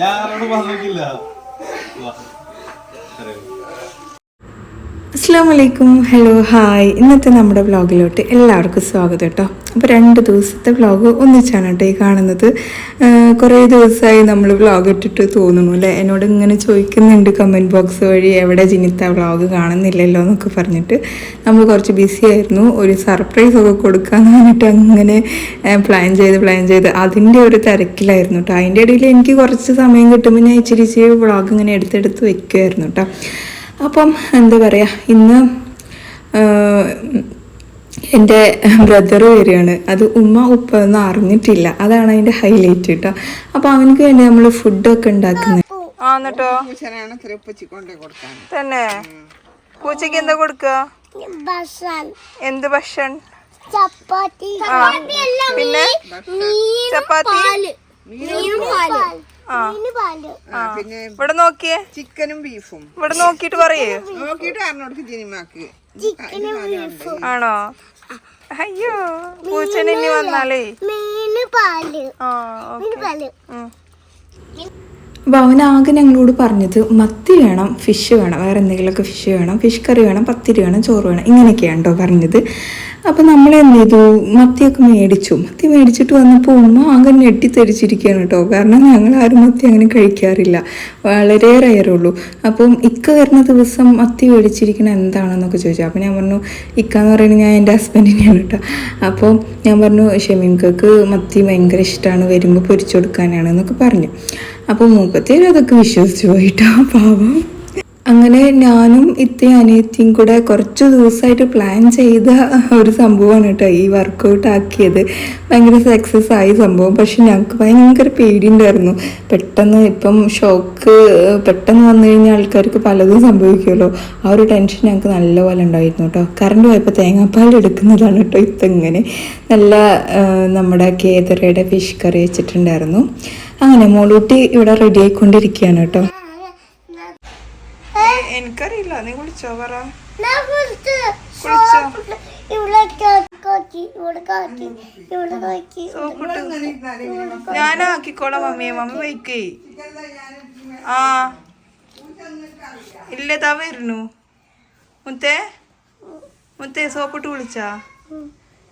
ഞാൻ ആരോട് പറഞ്ഞില്ല അറിയോ ഹലോ ഹായ് ഇന്നത്തെ നമ്മുടെ വ്ളോഗിലോട്ട് എല്ലാവർക്കും സ്വാഗതം കേട്ടോ. അപ്പോൾ രണ്ട് ദിവസത്തെ വ്ളോഗ് ഒന്നിച്ചാണ് കേട്ടോ ഈ കാണുന്നത്. കുറേ ദിവസമായി നമ്മൾ വ്ളോഗ് ഇട്ടിട്ട് തോന്നുന്നു അല്ലേ? എന്നോട് ഇങ്ങനെ ചോദിക്കുന്നുണ്ട് കമന്റ് ബോക്സ് വഴി എവിടെ ജിനിത്ത വ്ളോഗ് കാണുന്നില്ലല്ലോ എന്നൊക്കെ പറഞ്ഞിട്ട്. നമ്മൾ കുറച്ച് ബിസി ആയിരുന്നു. ഒരു സർപ്രൈസ് ഒക്കെ കൊടുക്കാമെന്ന് പറഞ്ഞിട്ട് അങ്ങനെ പ്ലാൻ ചെയ്ത് പ്ലാൻ ചെയ്ത് അതിന്റെ ഒരു തിരക്കിലായിരുന്നു കേട്ടോ. അതിന്റെ ഇടയിൽ എനിക്ക് കുറച്ച് സമയം കിട്ടുമ്പോൾ ഞാൻ ഇച്ചിരി ഇച്ചിരി വ്ളോഗ് ഇങ്ങനെ എടുത്തെടുത്ത് വെക്കുമായിരുന്നു കേട്ടോ. അപ്പം എന്താ പറയുക ഇന്ന് എന്റെ ബ്രദർ വരികയാണ്. അത് ഉമ്മ ഉപ്പ ഒന്നും അറിഞ്ഞിട്ടില്ല. അതാണ് അതിന്റെ ഹൈലൈറ്റ് കേട്ടോ. അപ്പോൾ അവനക്ക് വേണ്ടി നമ്മൾ ഫുഡൊക്കെ ഉണ്ടാക്കുന്നത്. ആ എന്നിട്ടോ? പൂച്ചനാണ് കൊണ്ടേ കൊടുക്കാൻ. തന്നെ? പൂച്ചയ്ക്ക് എന്താ കൊടുക്കുക? എന്ത് ഭക്ഷണം? ചപ്പാത്തി. പിന്നെ? ചപ്പാത്തി? പിന്നെ ഇവിടെ നോക്കിയേ? ചിക്കനും ബീഫും. ഇവിടെ നോക്കിയിട്ട് പറയേ. നോക്കിയിട്ട് അറിഞ്ഞോടുക്ക് ജിനിമാക്ക്. ആണോ? അയ്യോ പൂച്ചനെ ഇനി വന്നാലേ. മീന് ആകെ ഞങ്ങളോട് പറഞ്ഞത് മത്തി വേണം ഫിഷ് വേണം വേറെ എന്തെങ്കിലുമൊക്കെ ഫിഷ് വേണം ഫിഷ് കറി വേണം പത്തിരി വേണം ചോറ് വേണം ഇങ്ങനെയൊക്കെയാണ് കേട്ടോ പറഞ്ഞത്. അപ്പോൾ നമ്മൾ എന്ത് ചെയ്തു മത്തിയൊക്കെ മേടിച്ചു. മത്തി മേടിച്ചിട്ട് വന്നപ്പോൾ ഉമ്മ അങ്ങനെ ഞെട്ടിത്തെരിച്ചിരിക്കുകയാണ് കേട്ടോ കാരണം ഞങ്ങൾ ആരും മത്തി അങ്ങനെ കഴിക്കാറില്ല. വളരെ റയറുള്ളൂ. അപ്പം ഇക്ക വരുന്ന ദിവസം മത്തി മേടിച്ചിരിക്കണ എന്താണെന്നൊക്കെ ചോദിച്ചു. അപ്പോൾ ഞാൻ പറഞ്ഞു ഇക്ക എന്ന് പറയുന്നത് ഞാൻ എന്റെ ഹസ്ബൻഡിനെയാണ് കേട്ടോ അപ്പോൾ ഞാൻ പറഞ്ഞു ഷമീംകക്ക് മത്തി ഭയങ്കര ഇഷ്ടമാണ് വരുമ്പോൾ പൊരിച്ചു കൊടുക്കാനാണ് എന്നൊക്കെ പറഞ്ഞു. അപ്പോൾ മൂപ്പത്തേരും അതൊക്കെ വിശ്വസിച്ചു പോയിട്ടോ പാവം. അങ്ങനെ ഞാനും ഇത്തയും അനിയത്തിയും കൂടെ കുറച്ച് ദിവസമായിട്ട് പ്ലാൻ ചെയ്ത ഒരു സംഭവമാണ് കേട്ടോ ഈ വർക്കൗട്ട് ആക്കിയത്. ഭയങ്കര സക്സസ് ആയി സംഭവം. പക്ഷെ ഞങ്ങൾക്ക് ഭയങ്കര പേടിയുണ്ടായിരുന്നു. പെട്ടെന്ന് ഇപ്പം ഷോക്ക് പെട്ടെന്ന് വന്നു കഴിഞ്ഞാൽ ആൾക്കാർക്ക് പലതും സംഭവിക്കുമല്ലോ. ആ ഒരു ടെൻഷൻ ഞങ്ങൾക്ക് നല്ലപോലെ ഉണ്ടായിരുന്നു കേട്ടോ. കറണ്ട് പോയപ്പോൾ തേങ്ങാപ്പാൽ എടുക്കുന്നതാണ് കേട്ടോ ഇത്തങ്ങനെ. നല്ല നമ്മുടെ കേതറയുടെ ഫിഷ് കറി വെച്ചിട്ടുണ്ടായിരുന്നു. അങ്ങനെ മോളൂട്ടി ഇവിടെ റെഡി ആയിക്കൊണ്ടിരിക്കുകയാണ് കേട്ടോ. എനിക്കറിയില്ല. നീ കുളിച്ചോ പറ. ഞാനാക്കിക്കോളാം മമ്മിയെ മമ്മി വയ്ക്കേ ആ. ഇല്ല താ വരുന്നു. മുത്തേ. മുത്തേ സോപ്പിട്ട് വിളിച്ചാ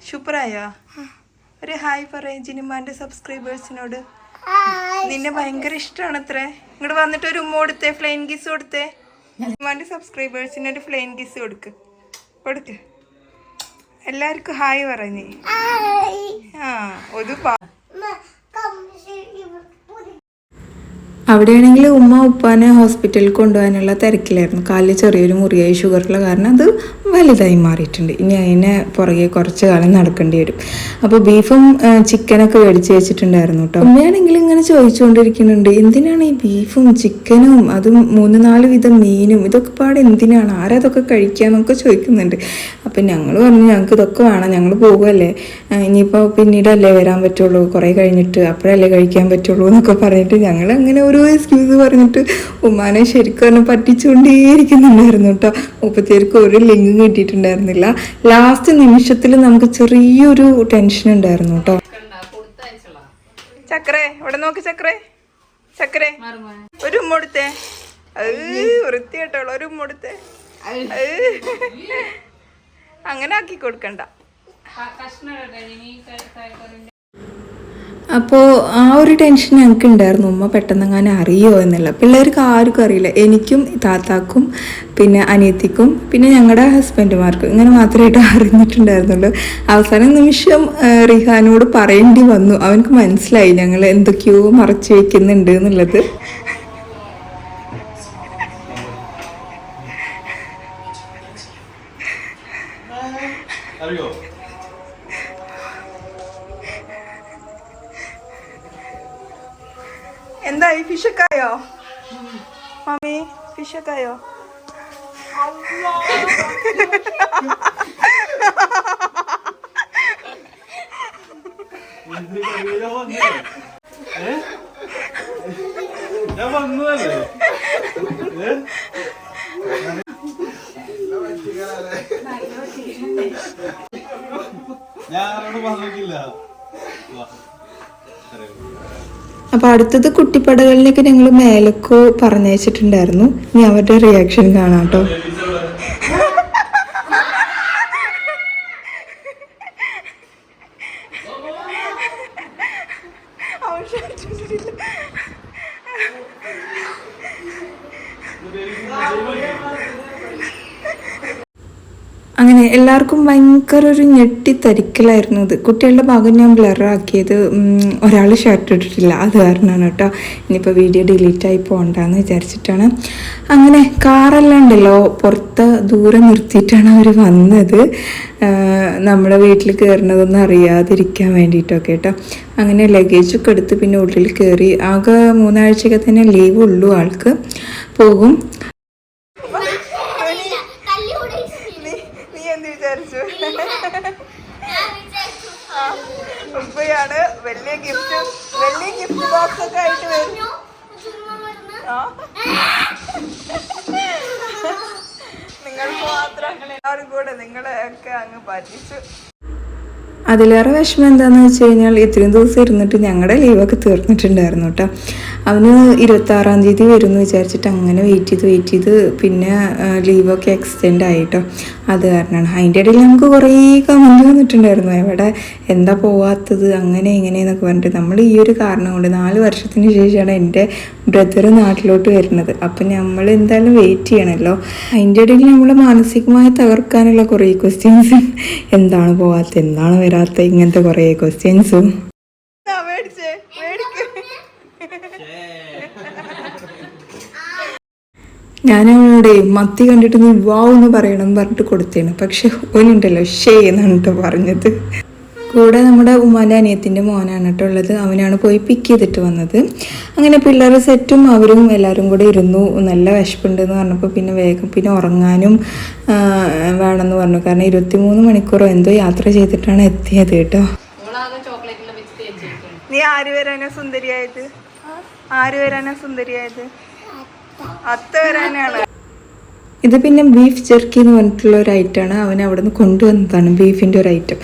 സൂപ്പറായോ? ഒരു ഹായ് പറയും ജിനിമാന്റെ സബ്സ്ക്രൈബേഴ്സിനോട്. നിന്നെ ഭയങ്കര ഇഷ്ടമാണ് അത്രേ ഇങ്ങോട്ട് വന്നിട്ട് ഒരു ഉമ്മ കൊടുത്തേ ഫ്ലൈൻ കിസ് കൊടുത്തേ. ജിനിമാന്റെ സബ്സ്ക്രൈബേഴ്സിന് ഒരു ഫ്ലെയിൻ കിസ് കൊടുക്ക്. കൊടുക്ക്. എല്ലാവർക്കും ഹായ് പറഞ്ഞേ. ആ ഒരു പാ അവിടെയാണെങ്കിൽ ഉമ്മ ഉപ്പാനെ ഹോസ്പിറ്റലിൽ കൊണ്ടുപോകാനുള്ള തിരക്കിലായിരുന്നു. കാലിൽ ചെറിയൊരു മുറിയായി ഷുഗറുള്ള കാരണം അത് വലുതായി മാറിയിട്ടുണ്ട്. ഇനി അതിനെ പുറകെ കുറച്ച് കാലം നടക്കേണ്ടി വരും. അപ്പോൾ ബീഫും ചിക്കനൊക്കെ മേടിച്ച് വെച്ചിട്ടുണ്ടായിരുന്നു കേട്ടോ ഉമ്മയാണെങ്കിൽ ഇങ്ങനെ ചോദിച്ചുകൊണ്ടിരിക്കുന്നുണ്ട് എന്തിനാണ് ഈ ബീഫും ചിക്കനും അതും മൂന്ന് നാല് വിധം മീനും ഇതൊക്കെ പാടെ എന്തിനാണ്? ആരാ ഇതൊക്കെ കഴിക്കാന്നൊക്കെ ചോദിക്കുന്നുണ്ട്. അപ്പം ഞങ്ങൾ പറഞ്ഞു ഞങ്ങൾക്ക് ഇതൊക്കെ വേണം ഞങ്ങൾ പോകുമല്ലേ ഇനിയിപ്പോൾ പിന്നീടല്ലേ വരാൻ പറ്റുള്ളൂ കുറേ കഴിഞ്ഞിട്ട് അപ്പോഴല്ലേ കഴിക്കാൻ പറ്റുള്ളൂ എന്നൊക്കെ പറഞ്ഞിട്ട് ഞങ്ങൾ അങ്ങനെ ഓരോ എക്സ്ക്യൂസ് പറഞ്ഞിട്ട് ഉമ്മാനെ ശരിക്കും പറഞ്ഞാൽ പറ്റിച്ചുകൊണ്ടേയിരിക്കുന്നുണ്ടായിരുന്നു കേട്ടോ മുപ്പത്തിയേർക്ക് ഒരു ലിങ്ക് കിട്ടിയിട്ടുണ്ടായിരുന്നില്ല. ലാസ്റ്റ് നിമിഷത്തിൽ നമുക്ക് ചെറിയൊരു ടെൻഷൻ ഉണ്ടായിരുന്നു കേട്ടോ ചക്രേ ഇവിടെ നോക്ക് ചക്രേ. ചക്രേ ഒരു ഉമ്മടുത്തേ വൃത്തിയായിട്ടുള്ള ഒരു ഉമ്മടുത്തേ അങ്ങനെ ആക്കി കൊടുക്കണ്ട. അപ്പോൾ ആ ഒരു ടെൻഷൻ ഞങ്ങൾക്ക് ഉണ്ടായിരുന്നു ഉമ്മ പെട്ടെന്ന് അങ്ങനെ അറിയോ എന്നുള്ള. പിള്ളേർക്ക് ആർക്കും അറിയില്ല. എനിക്കും താത്താക്കും പിന്നെ അനിയത്തിക്കും പിന്നെ ഞങ്ങളുടെ ഹസ്ബൻഡുമാർക്കും ഇങ്ങനെ മാത്രമായിട്ട് അറിഞ്ഞിട്ടുണ്ടായിരുന്നുള്ളൂ. അവസാന നിമിഷം റിഹാനോട് പറയേണ്ടി വന്നു. അവനക്ക് മനസ്സിലായി ഞങ്ങൾ എന്തൊക്കെയോ മറച്ചു വയ്ക്കുന്നുണ്ട് എന്നുള്ളത്. Mummy fisha kayo. എന്ത് കറിയാ വന്നേ? ഏ? ഞാൻ വന്നതല്ലേ ഏ? ഞാൻ ആരോട് പറഞ്ഞില്ല വാ അറിയോ അപ്പോൾ അടുത്തത് കുട്ടിപ്പടകളിലേക്ക് ഞങ്ങൾ മേലക്കോ പറഞ്ഞയച്ചിട്ടുണ്ടായിരുന്നു. ഇനി അവരുടെ റിയാക്ഷൻ കാണാം കേട്ടോ. എല്ലാവർക്കും ഭയങ്കര ഒരു ഞെട്ടിത്തരിക്കലായിരുന്നു ഇത്. കുട്ടികളുടെ ഭാഗം ഞാൻ ബ്ലറാക്കിയത് ഒരാൾ ഷർട്ട് ഇട്ടിട്ടില്ല. അത് കാരണമാണ് കേട്ടോ. ഇനിയിപ്പോൾ വീഡിയോ ഡിലീറ്റായി പോകണ്ടെന്ന് വിചാരിച്ചിട്ടാണ്. അങ്ങനെ കാറെല്ലാം ഉണ്ടല്ലോ പുറത്ത് ദൂരെ നിർത്തിയിട്ടാണ് അവർ വന്നത്. നമ്മുടെ വീട്ടിൽ കയറുന്നതൊന്നും അറിയാതിരിക്കാൻ വേണ്ടിയിട്ടൊക്കെ കേട്ടോ. അങ്ങനെ ലഗേജൊക്കെ എടുത്ത് പിന്നെ ഉള്ളിൽ കയറി ആകെ മൂന്നാഴ്ചയൊക്കെ തന്നെ ലീവ് ഉള്ളൂ ആൾക്ക്. പോകും നീ എന്ത് വിചാരിച്ചു ഉപ്പയാണ് വലിയ ഗിഫ്റ്റ് വലിയ ഗിഫ്റ്റ് ബോക്സ് ഒക്കെ ആയിട്ട് വരും. നിങ്ങൾക്ക് മാത്രം എല്ലാവരും കൂടെ നിങ്ങളെ ഒക്കെ അങ്ങ് പറ്റിച്ചു. അതിലേറെ വിഷമം എന്താണെന്ന് വെച്ച് കഴിഞ്ഞാൽ ഇത്രയും ദിവസം ഇരുന്നിട്ട് ഞങ്ങളുടെ ലീവൊക്കെ തീർന്നിട്ടുണ്ടായിരുന്നു കേട്ടോ അവന് ഇരുപത്താറാം തീയതി വരും എന്ന് വിചാരിച്ചിട്ട് അങ്ങനെ വെയിറ്റ് ചെയ്ത് വെയിറ്റ് ചെയ്ത് പിന്നെ ലീവൊക്കെ എക്സ്റ്റെൻഡ് ആയിട്ടോ അത് കാരണമാണ് അതിന്റെ ഇടയിൽ നമുക്ക് കുറേ കമന്റ് വന്നിട്ടുണ്ടായിരുന്നു. എവിടെ? എന്താ പോവാത്തത്? അങ്ങനെ ഇങ്ങനെയെന്നൊക്കെ പറഞ്ഞിട്ട്. നമ്മൾ ഈ ഒരു കാരണം കൊണ്ട് നാല് വർഷത്തിന് ശേഷമാണ് എന്റെ ബ്രദർ നാട്ടിലോട്ട് വരുന്നത്. അപ്പം നമ്മൾ എന്തായാലും വെയിറ്റ് ചെയ്യണമല്ലോ അതിന്റെ ഇടയിൽ നമ്മൾ മാനസികമായി തകർക്കാനുള്ള കുറേ ക്വസ്റ്റ്യൻസ് എന്താണ് പോവാത്തത് എന്താണ് വരാത്തത് ഇങ്ങനത്തെ കുറേ ക്വസ്റ്റ്യൻസും ഞാൻ അവനോട് മത്തി കണ്ടിട്ട് നീ വാവ് എന്ന് പറയണം എന്ന് പറഞ്ഞിട്ട് കൊടുത്തേന്. പക്ഷെ ഓനുണ്ടല്ലോ ഷേ എന്നാണ് കേട്ടോ പറഞ്ഞത്. കൂടെ നമ്മുടെ ഉമ്മാന്റെ അനിയത്തിന്റെ മോനാണ് കേട്ടോ ഉള്ളത്. അവനാണ് പോയി പിക്ക് ചെയ്തിട്ട് വന്നത്. അങ്ങനെ പിള്ളേർ സെറ്റും അവരും എല്ലാവരും കൂടെ ഇരുന്നു. നല്ല വിശപ്പുണ്ട് എന്ന് പറഞ്ഞപ്പോൾ പിന്നെ വേഗം പിന്നെ ഉറങ്ങാനും വേണമെന്ന് പറഞ്ഞു. കാരണം ഇരുപത്തി മൂന്ന് മണിക്കൂറോ എന്തോ യാത്ര ചെയ്തിട്ടാണ് എത്തിയത് കേട്ടോ. നീ ആര് വരാനാ സുന്ദരിയായത്? ആര് വരാനാ സുന്ദരിയായത്? അത്ത വരാനാണ്. ഇത് പിന്നെ ബീഫ് ജെർക്കി എന്ന് പറഞ്ഞിട്ടുള്ള ഒരു ഐറ്റമാണ് അവൻ അവിടെ നിന്ന് കൊണ്ടുവന്നതാണ് ബീഫിന്റെ ഒരു ഐറ്റം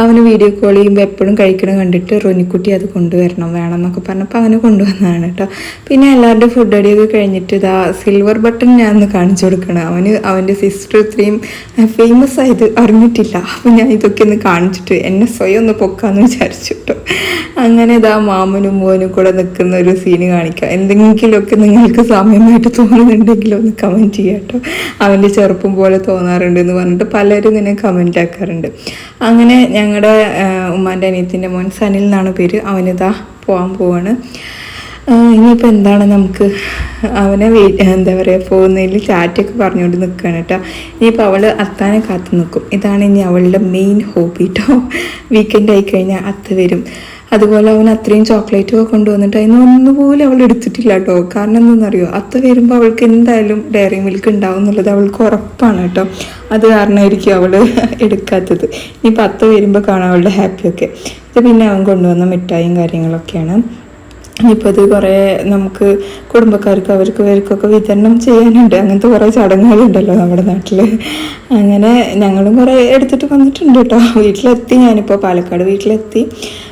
അവന് വീഡിയോ കോൾ ചെയ്യുമ്പോൾ എപ്പോഴും കഴിക്കണം കണ്ടിട്ട് റൊനിക്കുട്ടി അത് കൊണ്ടുവരണം വേണം എന്നൊക്കെ പറഞ്ഞപ്പോൾ അവന് കൊണ്ടുവന്നതാണ് കേട്ടോ പിന്നെ എല്ലാവരുടെയും ഫുഡ് അടിയൊക്കെ കഴിഞ്ഞിട്ട് ഇതാ സിൽവർ ബട്ടൺ ഞാൻ ഒന്ന് കാണിച്ചു കൊടുക്കണം. അവന് അവന്റെ സിസ്റ്റർ ഇത്രയും ഫേമസ് ആയത് അറിഞ്ഞിട്ടില്ല. അപ്പോൾ ഞാൻ ഇതൊക്കെ ഒന്ന് കാണിച്ചിട്ട് എന്നെ സ്വയം ഒന്ന് പൊക്കാന്ന് വിചാരിച്ചു കേട്ടോ അങ്ങനെ ഇതാ മാമനും മോനും കൂടെ നിൽക്കുന്ന ഒരു സീന് കാണിക്കാം. എന്തെങ്കിലുമൊക്കെ നിങ്ങൾക്ക് സമയമായിട്ട് തോന്നുന്നുണ്ടെങ്കിൽ ഒന്ന് കമന്റ് ചെയ്യാം കേട്ടോ അവന്റെ ചെറുപ്പം പോലെ തോന്നാറുണ്ട് എന്ന് പറഞ്ഞിട്ട് പലരും ഇങ്ങനെ കമന്റ് ആക്കാറുണ്ട്. അങ്ങനെ ഞങ്ങളുടെ ഉമ്മാന്റെ അനിയത്തിന്റെ മോൻ സനിൽ എന്നാണ് പേര്. അവനിതാ പോകാൻ പോവാണ്. ഇനിയിപ്പോൾ എന്താണ് നമുക്ക് അവനെ വെയിറ്റ് എന്താ പറയുക പോകുന്നതിൽ ചാറ്റൊക്കെ പറഞ്ഞുകൊണ്ട് നിൽക്കുകയാണ് കേട്ടോ. ഇനിയിപ്പോൾ അവൾ അത്താനെ കാത്തു നിൽക്കും ഇതാണ് ഇനി അവളുടെ മെയിൻ ഹോബി കേട്ടോ വീക്കെൻഡ് ആയി കഴിഞ്ഞാൽ അത്ത വരും. അതുപോലെ അവൻ അത്രയും ചോക്ലേറ്റ് ഒക്കെ കൊണ്ടുവന്നിട്ട് അതിന് ഒന്നുപോലും അവൾ എടുത്തിട്ടില്ല കേട്ടോ കാരണം എന്താണെന്നറിയോ? അത്ത വരുമ്പോൾ അവൾക്ക് എന്തായാലും ഡയറി മിൽക്ക് ഉണ്ടാവും എന്നുള്ളത് അവൾക്ക് ഉറപ്പാണ് കേട്ടോ അത് കാരണമായിരിക്കും അവൾ എടുക്കാത്തത്. ഇനിയിപ്പോൾ അത്ത വരുമ്പോൾ കാണാം അവളുടെ ഹാപ്പിയൊക്കെ ഇത് പിന്നെ അവൻ കൊണ്ടുവന്ന മിഠായിയും കാര്യങ്ങളൊക്കെയാണ്. ഇനിയിപ്പോൾ ഇത് കുറേ നമുക്ക് കുടുംബക്കാർക്ക് അവർക്ക് ഇവർക്കൊക്കെ വിതരണം ചെയ്യാനുണ്ട്. അങ്ങനത്തെ കുറേ ചടങ്ങുകളുണ്ടല്ലോ നമ്മുടെ നാട്ടിൽ അങ്ങനെ ഞങ്ങളും കുറേ എടുത്തിട്ട് വന്നിട്ടുണ്ട് കേട്ടോ വീട്ടിലെത്തി ഞാനിപ്പോൾ പാലക്കാട് വീട്ടിലെത്തി.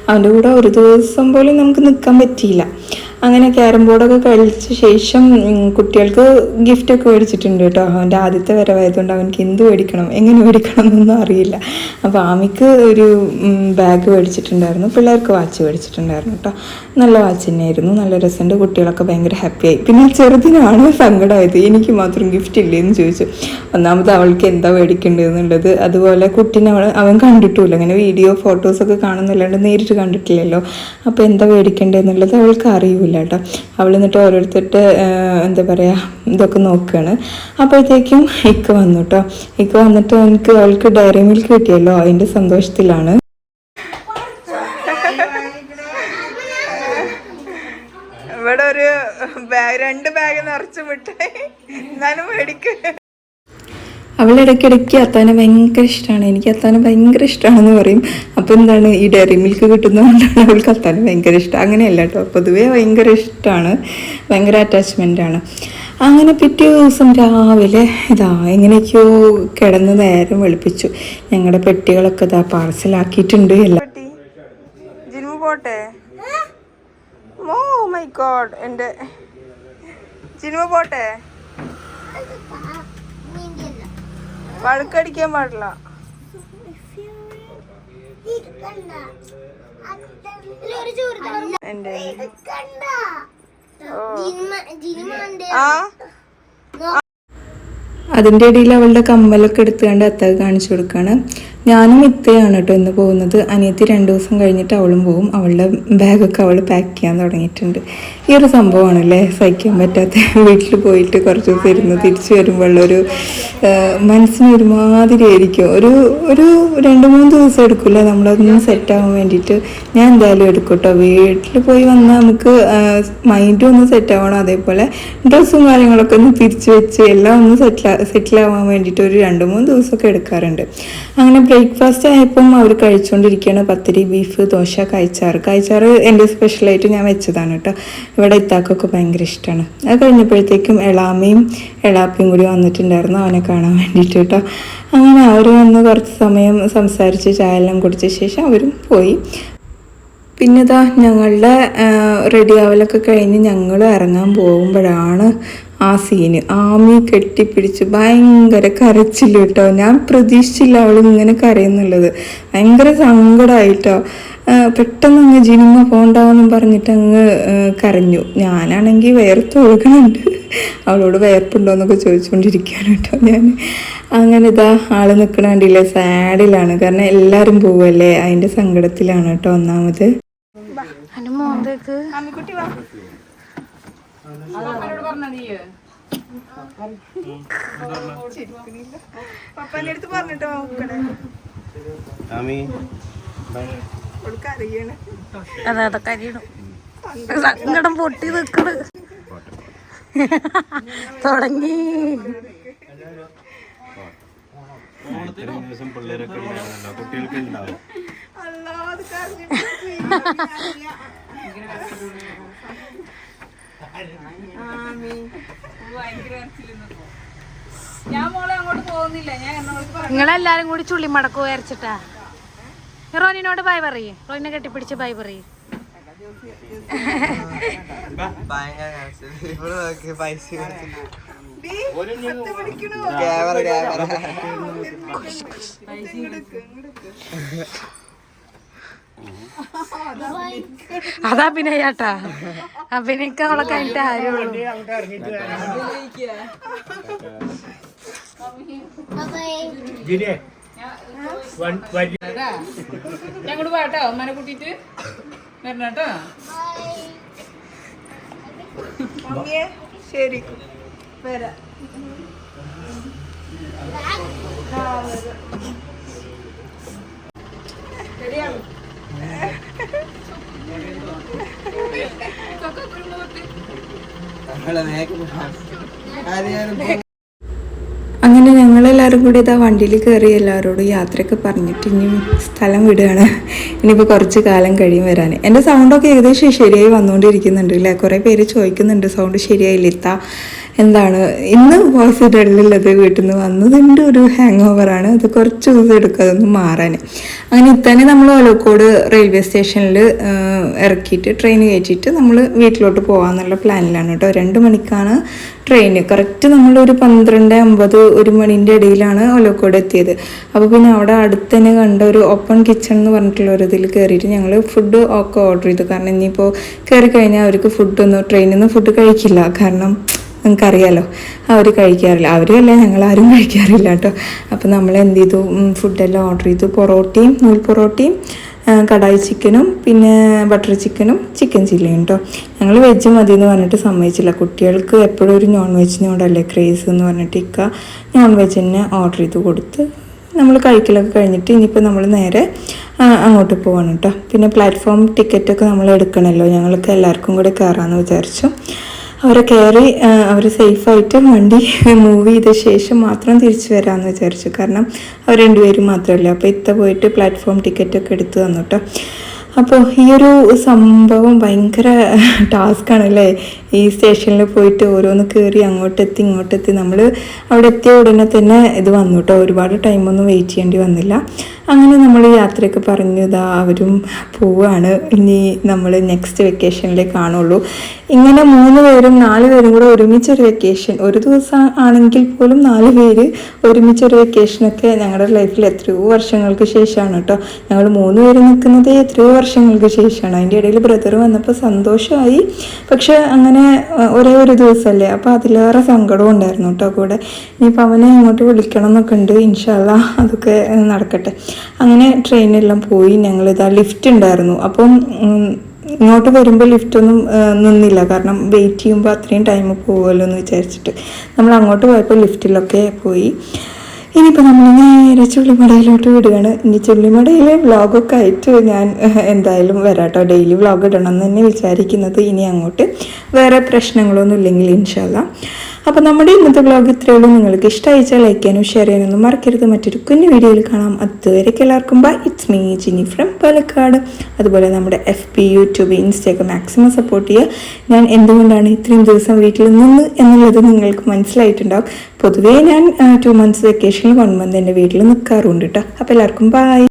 അവന്റെ കൂടെ ഒരു ദിവസം പോലും നമുക്ക് നിൽക്കാൻ പറ്റിയില്ല. അങ്ങനെ ക്യാരം ബോർഡൊക്കെ കഴിച്ച ശേഷം കുട്ടികൾക്ക് ഗിഫ്റ്റൊക്കെ മേടിച്ചിട്ടുണ്ട് കേട്ടോ. അവന്റെ ആദ്യത്തെ വരവായതുകൊണ്ട് അവനക്ക് എന്ത് മേടിക്കണം എങ്ങനെ മേടിക്കണം എന്നൊന്നും അറിയില്ല. അപ്പോൾ ആമിക്ക് ഒരു ബാഗ് മേടിച്ചിട്ടുണ്ടായിരുന്നു. പിള്ളേർക്ക് വാച്ച് മേടിച്ചിട്ടുണ്ടായിരുന്നു കേട്ടോ. നല്ല വാച്ച് തന്നെയായിരുന്നു. നല്ല രസമുണ്ട്. കുട്ടികളൊക്കെ ഭയങ്കര ഹാപ്പിയായി പിന്നെ ചെറുതിനാണ് സങ്കടമായത് എനിക്ക് മാത്രം ഗിഫ്റ്റ് ഇല്ലേന്ന് ചോദിച്ചു. ഒന്നാമത് അവൾക്ക് എന്താ മേടിക്കേണ്ടതെന്നുള്ളത് അതുപോലെ കുട്ടീനെ അവൻ കണ്ടിട്ടുമില്ല. അങ്ങനെ വീഡിയോ ഫോട്ടോസൊക്കെ കാണുന്നില്ലാണ്ട് നേരിട്ട് കണ്ടിട്ടില്ലല്ലോ. അപ്പോൾ എന്താ മേടിക്കേണ്ടതെന്നുള്ളത് അവൾക്ക് അറിയില്ല കേട്ടോ അവൾ എന്നിട്ട് ഓരോരുത്തരുടെ എന്താ പറയുക ഇതൊക്കെ നോക്കുകയാണ് അപ്പോഴത്തേക്കും ഇക്ക വന്നു കേട്ടോ ഇക്ക വന്നിട്ട് എനിക്ക് അവൾക്ക് ഡയറി മിൽക്ക് കിട്ടിയല്ലോ അതിന്റെ സന്തോഷത്തിലാണ്. ഇവിടെ ഒരു ബാഗ് രണ്ട് ബാഗ് നിറച്ച് വിട്ടേ എന്നാലും മേടിക്ക്. അവൾ ഇടയ്ക്കിടയ്ക്ക് അത്താനെ ഭയങ്കര ഇഷ്ടമാണ് എനിക്ക് അത്താനെ ഭയങ്കര ഇഷ്ടമാണെന്ന് പറയും. അപ്പോൾ എന്താണ്? ഈ ഡയറി മിൽക്ക് കിട്ടുന്നതുകൊണ്ടാണ് അവൾക്ക് അത്താനെ ഭയങ്കര ഇഷ്ടം. അങ്ങനെയല്ല കേട്ടോ. പൊതുവേ ഭയങ്കര ഇഷ്ടമാണ് ഭയങ്കര അറ്റാച്ച്മെന്റ് ആണ്. അങ്ങനെ പിറ്റേ ദിവസം രാവിലെ ഇതാ എങ്ങനെയൊക്കെയോ കിടന്ന് നേരം വെളുപ്പിച്ചു. ഞങ്ങളുടെ പെട്ടികളൊക്കെ ഇതാ പാർസലാക്കിയിട്ടുണ്ട് എല്ലാം പോട്ടെ? ഓ മൈ ഗോഡ് എന്റെ സിനിമ പോട്ടെ? വഴക്കടിക്കാൻ പാടില്ല. അതിന്റെ ഇടയിൽ അവളുടെ കമ്മലൊക്കെ എടുത്തുകൊണ്ട് അത്താക്ക് കാണിച്ചു കൊടുക്കുകയാണ് ഞാനും ഇത്തയാണ് കേട്ടോ ഇന്ന് പോകുന്നത്. അനിയത്തി രണ്ട് ദിവസം കഴിഞ്ഞിട്ട് അവളും പോകും അവളുടെ ബാഗൊക്കെ അവൾ പാക്ക് ചെയ്യാൻ തുടങ്ങിയിട്ടുണ്ട്. ഈ ഒരു സംഭവമാണല്ലേ? സഹിക്കാൻ പറ്റാത്ത വീട്ടിൽ പോയിട്ട് കുറച്ച് ദിവസം ഇരുന്ന് തിരിച്ചു വരുമ്പോഴുള്ളൊരു മനസ്സിന് ഒരുമാതിരി ആയിരിക്കും. ഒരു ഒരു രണ്ട് മൂന്ന് ദിവസം എടുക്കില്ല നമ്മളതൊന്ന് സെറ്റ് ആവാൻ വേണ്ടിയിട്ട്. ഞാൻ എന്തായാലും എടുക്കും കേട്ടോ വീട്ടിൽ പോയി വന്നാൽ നമുക്ക് മൈൻഡും ഒന്ന് സെറ്റാവണം അതേപോലെ ഡ്രസ്സും കാര്യങ്ങളൊക്കെ ഒന്ന് തിരിച്ചു വെച്ച് എല്ലാം ഒന്ന് സെറ്റിൽ സെറ്റിലാവാൻ വേണ്ടിയിട്ട് ഒരു രണ്ട് മൂന്ന് ദിവസമൊക്കെ എടുക്കാറുണ്ട്. അങ്ങനെ ബ്രേക്ക്ഫാസ്റ്റ് ആയപ്പം അവർ കഴിച്ചുകൊണ്ടിരിക്കുകയാണ് പത്തിരി ബീഫ് ദോശ കഴിച്ചാറ് കഴിച്ചാറ് എന്റെ സ്പെഷ്യലായിട്ട് ഞാൻ വെച്ചതാണ് കേട്ടോ. ഇവിടെ ഇത്താക്കൊക്കെ ഭയങ്കര ഇഷ്ടമാണ് അത് കഴിഞ്ഞപ്പോഴത്തേക്കും എളാമയും എളാപ്പയും കൂടി വന്നിട്ടുണ്ടായിരുന്നു അവനെ കാണാൻ വേണ്ടിയിട്ട് കേട്ടോ. അങ്ങനെ അവർ വന്ന് കുറച്ച് സമയം സംസാരിച്ച് ചായ എല്ലാം കുടിച്ച ശേഷം അവരും പോയി. പിന്നെ ഇതാ ഞങ്ങളുടെ റെഡി ആവലൊക്കെ കഴിഞ്ഞ് ഞങ്ങൾ ഇറങ്ങാൻ പോകുമ്പോഴാണ് ആ സീന് ആമി കെട്ടിപ്പിടിച്ച് ഭയങ്കര കരച്ചിൽ കേട്ടോ ഞാൻ പ്രതീക്ഷിച്ചില്ല അവൾ ഇങ്ങനെ കരയുന്നുള്ളത്. ഭയങ്കര സങ്കടമായിട്ടോ പെട്ടെന്ന് അങ്ങ് ജിനിമ പോണ്ടാവെന്നും പറഞ്ഞിട്ട് അങ്ങ് കരഞ്ഞു. ഞാനാണെങ്കിൽ വേർത്ത് ഒഴുകണുണ്ട് അവളോട് വേർപ്പുണ്ടോ എന്നൊക്കെ ചോദിച്ചുകൊണ്ടിരിക്കുകയാണ് കേട്ടോ ഞാൻ അങ്ങനെ ഇതാ ആൾ നിൽക്കണാണ്ടില്ല സാഡിലാണ്. കാരണം എല്ലാവരും പോവല്ലേ അതിന്റെ സങ്കടത്തിലാണ് കേട്ടോ ഒന്നാമത്. പപ്പന്റെ അടുത്ത് പറഞ്ഞിട്ടോ അതെ അതെ കരിയണം. സങ്കടം പൊട്ടി നിക്കണ്. തുടങ്ങി. ദിവസം പിള്ളേരൊക്കെ ഉണ്ടാവുന്നുണ്ടോ കുട്ടികൾക്ക് ഉണ്ടാവും. അല്ലാതെ കരഞ്ഞു നിങ്ങളെല്ലാരും കൂടി ചുള്ളി മടക്കു വരച്ചിട്ടാ റോനിനോട് ബൈ പറയേ റോനിനെ കെട്ടിപ്പിടിച്ച് ബൈ പറയേ അതാ അഭിനയാട്ടാ അഭിനയിക്കാൻ അവളെ കഴിഞ്ഞിട്ട് ആരുള്ളൂ ഞങ്ങോട്ട് പോട്ടോ അമ്മനെ കൂട്ടിട്ട് വരണട്ടോ ശരി. വരാം. അങ്ങനെ ഞങ്ങളെല്ലാവരും കൂടി ഇതാ വണ്ടിയിൽ കയറി എല്ലാവരോടും യാത്രയൊക്കെ പറഞ്ഞിട്ട് ഇനി സ്ഥലം വിടുകയാണ്. ഇനിയിപ്പോൾ കുറച്ച് കാലം കഴിയും വരാൻ. എന്റെ സൗണ്ടൊക്കെ ഏകദേശം ശരിയായി വന്നുകൊണ്ടിരിക്കുന്നുണ്ട് അല്ലേ കുറേ പേര് ചോദിക്കുന്നുണ്ട് സൗണ്ട് ശരിയായില്ല? ഇത്ത എന്താണ് ഇന്ന് ഇടലുള്ളത് വീട്ടിൽ നിന്ന് വന്നതിന്റെ ഒരു ഹാങ് ഓവറാണ് അത് കുറച്ച് ദിവസം എടുക്കും അതൊന്ന് മാറാൻ. അങ്ങനെ ഇത്തന്നെ നമ്മൾ ഒലക്കോട് റെയിൽവേ സ്റ്റേഷനിൽ ഇറക്കിയിട്ട് ട്രെയിൻ കയറ്റിയിട്ട് നമ്മൾ വീട്ടിലോട്ട് പോകാമെന്നുള്ള പ്ലാനിലാണ് കേട്ടോ. രണ്ട് മണിക്കാണ് ട്രെയിൻ കറക്റ്റ് നമ്മളൊരു പന്ത്രണ്ട് അമ്പത് ഒരു മണിന്റെ ഇടയിലാണ് ഒലക്കോട് എത്തിയത്. അപ്പോൾ പിന്നെ അവിടെ അടുത്ത് തന്നെ കണ്ട ഒരു ഓപ്പൺ കിച്ചൺ എന്ന് പറഞ്ഞിട്ടുള്ള ഒരു ഇതിൽ കയറിയിട്ട് ഞങ്ങൾ ഫുഡ് ഒക്കെ ഓർഡർ ചെയ്തു. കാരണം ഇനിയിപ്പോൾ കയറി കഴിഞ്ഞാൽ അവർക്ക് ഫുഡൊന്നും ട്രെയിനിൽ നിന്ന് ഫുഡ് കഴിക്കില്ല. കാരണം നിങ്ങൾക്കറിയാലോ. അവർ കഴിക്കാറില്ല. അവരുമല്ല ഞങ്ങൾ ആരും കഴിക്കാറില്ല കേട്ടോ. അപ്പോൾ നമ്മൾ എന്ത് ചെയ്തു ഫുഡെല്ലാം ഓർഡർ ചെയ്തു. പൊറോട്ടയും നൂൽ പൊറോട്ടയും കടായി ചിക്കനും പിന്നെ ബട്ടർ ചിക്കനും ചിക്കൻ ചില്ലിയും കേട്ടോ ഞങ്ങൾ വെജ് മതി എന്ന് പറഞ്ഞിട്ട് സമ്മതിച്ചില്ല. കുട്ടികൾക്ക് എപ്പോഴും ഒരു നോൺ വെജിനോടല്ലേ ക്രേസ് എന്ന് പറഞ്ഞിട്ട് ഇക്ക നോൺ വെജ് തന്നെ ഓർഡർ ചെയ്ത് കൊടുത്ത് നമ്മൾ കഴിക്കലൊക്കെ കഴിഞ്ഞിട്ട് ഇനിയിപ്പോൾ നമ്മൾ നേരെ അങ്ങോട്ട് പോവാണ് കേട്ടോ പിന്നെ പ്ലാറ്റ്ഫോം ടിക്കറ്റൊക്കെ നമ്മൾ എടുക്കണമല്ലോ ഞങ്ങൾക്ക് എല്ലാവർക്കും കൂടെ കയറാമെന്ന് വിചാരിച്ചു. അവരെ കയറി അവർ സേഫായിട്ട് വണ്ടി മൂവ് ചെയ്ത ശേഷം മാത്രം തിരിച്ചു വരാമെന്ന് വിചാരിച്ചു. കാരണം അവർ രണ്ടുപേരും മാത്രമല്ല അപ്പോൾ ഇത്ത പോയിട്ട് പ്ലാറ്റ്ഫോം ടിക്കറ്റൊക്കെ എടുത്ത് തന്നു അപ്പോൾ ഈ ഒരു സംഭവം ഭയങ്കര ടാസ്ക്കാണ് അല്ലേ ഈ സ്റ്റേഷനിൽ പോയിട്ട് ഓരോന്ന് കയറി അങ്ങോട്ടെത്തി ഇങ്ങോട്ടെത്തി നമ്മൾ അവിടെ എത്തിയ ഉടനെ തന്നെ ഇത് വന്നു കേട്ടോ. ഒരുപാട് ടൈമൊന്നും വെയിറ്റ് ചെയ്യേണ്ടി വന്നില്ല. അങ്ങനെ നമ്മൾ യാത്രയൊക്കെ പറഞ്ഞതാ അവരും പോവാണ്. ഇനി നമ്മൾ നെക്സ്റ്റ് വെക്കേഷനിലേ കാണുള്ളൂ ഇങ്ങനെ മൂന്ന് പേരും നാല് പേരും കൂടെ ഒരുമിച്ചൊരു വെക്കേഷൻ ഒരു ദിവസം ആണെങ്കിൽ പോലും നാല് പേര് ഒരുമിച്ചൊരു വെക്കേഷനൊക്കെ ഞങ്ങളുടെ ലൈഫിൽ എത്രയോ വർഷങ്ങൾക്ക് ശേഷമാണ് കേട്ടോ. ഞങ്ങൾ മൂന്ന് പേര് നിൽക്കുന്നത് എത്രയോ വർഷങ്ങൾക്ക് ശേഷമാണ്. അതിന്റെ ഇടയിൽ ബ്രദർ വന്നപ്പോൾ സന്തോഷമായി. പക്ഷെ അങ്ങനെ ഒരേ ഒരു ദിവസമല്ലേ? അപ്പോൾ അതിലേറെ സങ്കടവും ഉണ്ടായിരുന്നു കേട്ടോ കൂടെ. ഇനിയിപ്പോൾ അവനെ ഇങ്ങോട്ട് വിളിക്കണം എന്നൊക്കെ ഉണ്ട് ഇൻഷാല്ല അതൊക്കെ നടക്കട്ടെ. അങ്ങനെ ട്രെയിനെല്ലാം പോയി ഞങ്ങളിതാ ലിഫ്റ്റ് ഉണ്ടായിരുന്നു അപ്പം ഇങ്ങോട്ട് വരുമ്പോൾ ലിഫ്റ്റൊന്നും നിന്നില്ല. കാരണം വെയിറ്റ് ചെയ്യുമ്പോൾ അത്രയും ടൈം പോകുമല്ലോ എന്ന് വിചാരിച്ചിട്ട് നമ്മൾ അങ്ങോട്ട് പോയപ്പോൾ ലിഫ്റ്റിലൊക്കെ പോയി. ഇനിയിപ്പോൾ നമ്മൾ നേരെ ചുള്ളിമടയിലോട്ട് വിടുകയാണ്. ഇനി ചുള്ളിമടയിൽ വ്ളോഗൊക്കെ ആയിട്ട് ഞാൻ എന്തായാലും വരാട്ടോ. ഡെയിലി വ്ളോഗ് ഇടണം എന്ന് തന്നെ വിചാരിക്കുന്നത്. ഇനി അങ്ങോട്ട് വേറെ പ്രശ്നങ്ങളൊന്നും ഇല്ലെങ്കിൽ ഇൻഷാല്ല അപ്പോൾ നമ്മുടെ ഇന്നത്തെ വ്ലോഗ് ഇത്രയേ ഉള്ളൂ. നിങ്ങൾക്ക് ഇഷ്ടമായിച്ചാൽ ലൈക്ക് ചെയ്യാനും ഷെയർ ചെയ്യാനൊന്നും മറക്കരുത്. മറ്റൊരു കുഞ്ഞു വീഡിയോയിൽ കാണാം. അതുവരെയൊക്കെ എല്ലാവർക്കും bye it's me Jini from Palakkad. അതുപോലെ നമ്മുടെ എഫ് പി യൂട്യൂബ് ഇൻസ്റ്റയൊക്കെ മാക്സിമം സപ്പോർട്ട് ചെയ്യുക. ഞാൻ എന്തുകൊണ്ടാണ് ഇത്രയും ദിവസം വീട്ടിൽ നിന്ന് എന്നുള്ളത് നിങ്ങൾക്ക് മനസ്സിലായിട്ടുണ്ടാവും. പൊതുവേ ഞാൻ ടു മന്ത്സ് വെക്കേഷനിൽ വൺ മന്ത് എന്റെ വീട്ടിൽ നിൽക്കാറുണ്ട് കേട്ടോ അപ്പോൾ എല്ലാവർക്കും ബൈ